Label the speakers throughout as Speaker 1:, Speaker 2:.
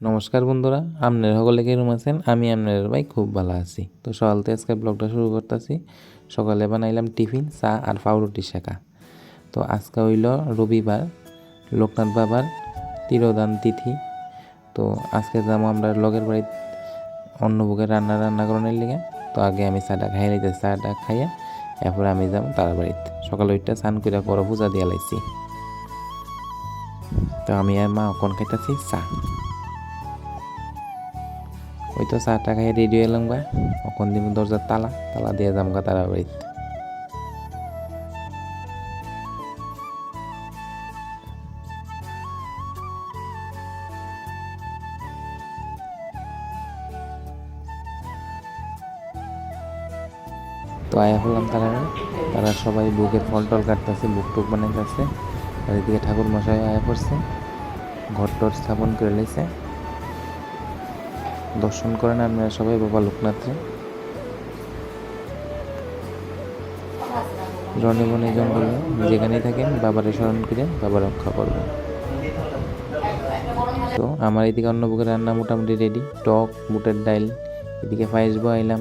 Speaker 1: নমস্কার বন্ধুরা আপনার সকলে কেরম আছেন? আমি আপনার ভাই খুব ভালো আছি। তো সকালতে আজকে ব্লগটা শুরু করতেছি। সকালে বানাইলাম টিফিন, চা আর পাউরুটি শেখা। তো আজকে হইল রবিবার, লোকনাথ বাবার তিরোদান তিথি। তো আজকে যাব আমরা লগের বাড়ি অন্নভোগে রান্না রান্না করানোর লিগে। তো আগে আমি চাটা খাই লাইতে চাটা খাইয়ে এরপরে আমি যাব তার বাড়িতে। সকালে ওইটা স্নান করে পরে পূজা দিয়ে লাইছি তো আমি আর মা অকন খাইতেছি চা। ওই তো চাটা খাই রেডি হলাম গা। অকন দিব দরজার তালা তালা দিয়ে যাম গা তারা বাড়িতে তো আয়া হলাম তারা তারা সবাই বুকের ফল টল কাটতেছে, বুক টুক বানাইতেছে। আর এদিকে ঠাকুর মশাই আয়া পড়ছে, ঘর টর স্থাপন করে লেছে দর্শন করেন আপনারা সবাই বাবা লোকনাথে। রনে বনে জঙ্গলে যেখানেই থাকেন, বাবারে স্মরণ করে বাবা রক্ষা করবেন। তো আমার এদিকে অন্য বুকের রান্না মোটামুটি রেডি টক, বুটের ডাইল, এদিকে পায়েস আইলাম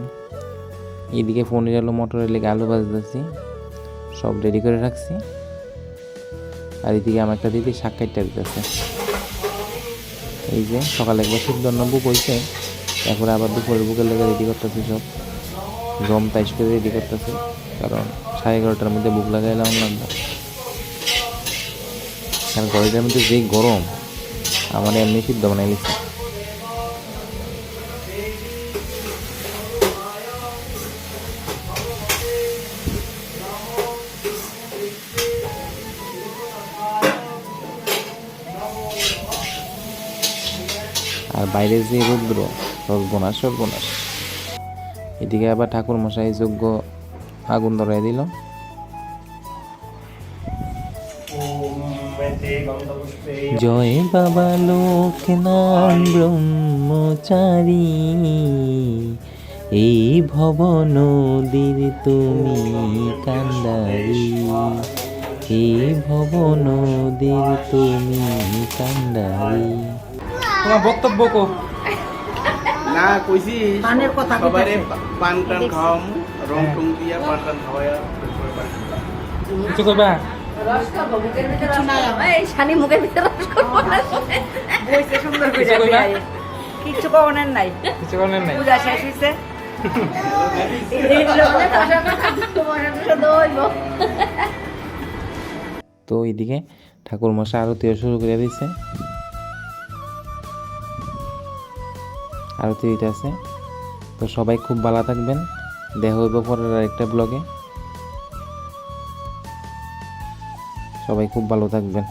Speaker 1: এদিকে পনির আলু মটরের লেগে আলু ভাজতেছি, সব রেডি করে রাখছি। আর এদিকে আমার একটা দিদি শাক কাটতে দিতেছে। এই যে, সকালে একবার সিদ্ধ বুক হয়েছে তারপরে আবার দুপুরের বুকের লেগে রেডি করতেছি সব। গম তাইশ করে রেডি করতেছে, কারণ সাড়ে এগারোটার মধ্যে বুক লাগাইলাম না। কারণ গরমের মধ্যে যেই গরম, আমার এমনি সিদ্ধ বানাই লিখছে আর বাইরে যে রৌদ্র, সর্বনাশ সর্বনাশ। এদিকে আবার ঠাকুর মশাই যোগ্য আগুন ধরাই দিল। জয় বাবা লোকনাথ ব্রহ্মচারী, এই ভব নদীর তুমি কান্দারি। এই ভব নদীর তুমি কান্দারি।
Speaker 2: তোমার বক্তব্য কো।
Speaker 3: না কইছি
Speaker 4: পানের কথা
Speaker 3: সবারে
Speaker 4: কইতাছে।
Speaker 3: পান টান খাওয়াম রং টং দিয়া পান টান খাওয়ায়া।
Speaker 2: কিছু কইবা
Speaker 4: এই শানি মুখের ভিতরে রস করব
Speaker 2: কিছু
Speaker 4: নাই।
Speaker 2: কিছু নাই?
Speaker 4: পূজা শেষ
Speaker 1: তো এইদিকে ঠাকুর মশা আরতিও শুরু করে দিয়েছে আরতি হইতেছে তো সবাই খুব ভালো থাকবেন। দেখা হইব পরের আরেকটা ব্লগে। সবাই খুব ভালো থাকবেন।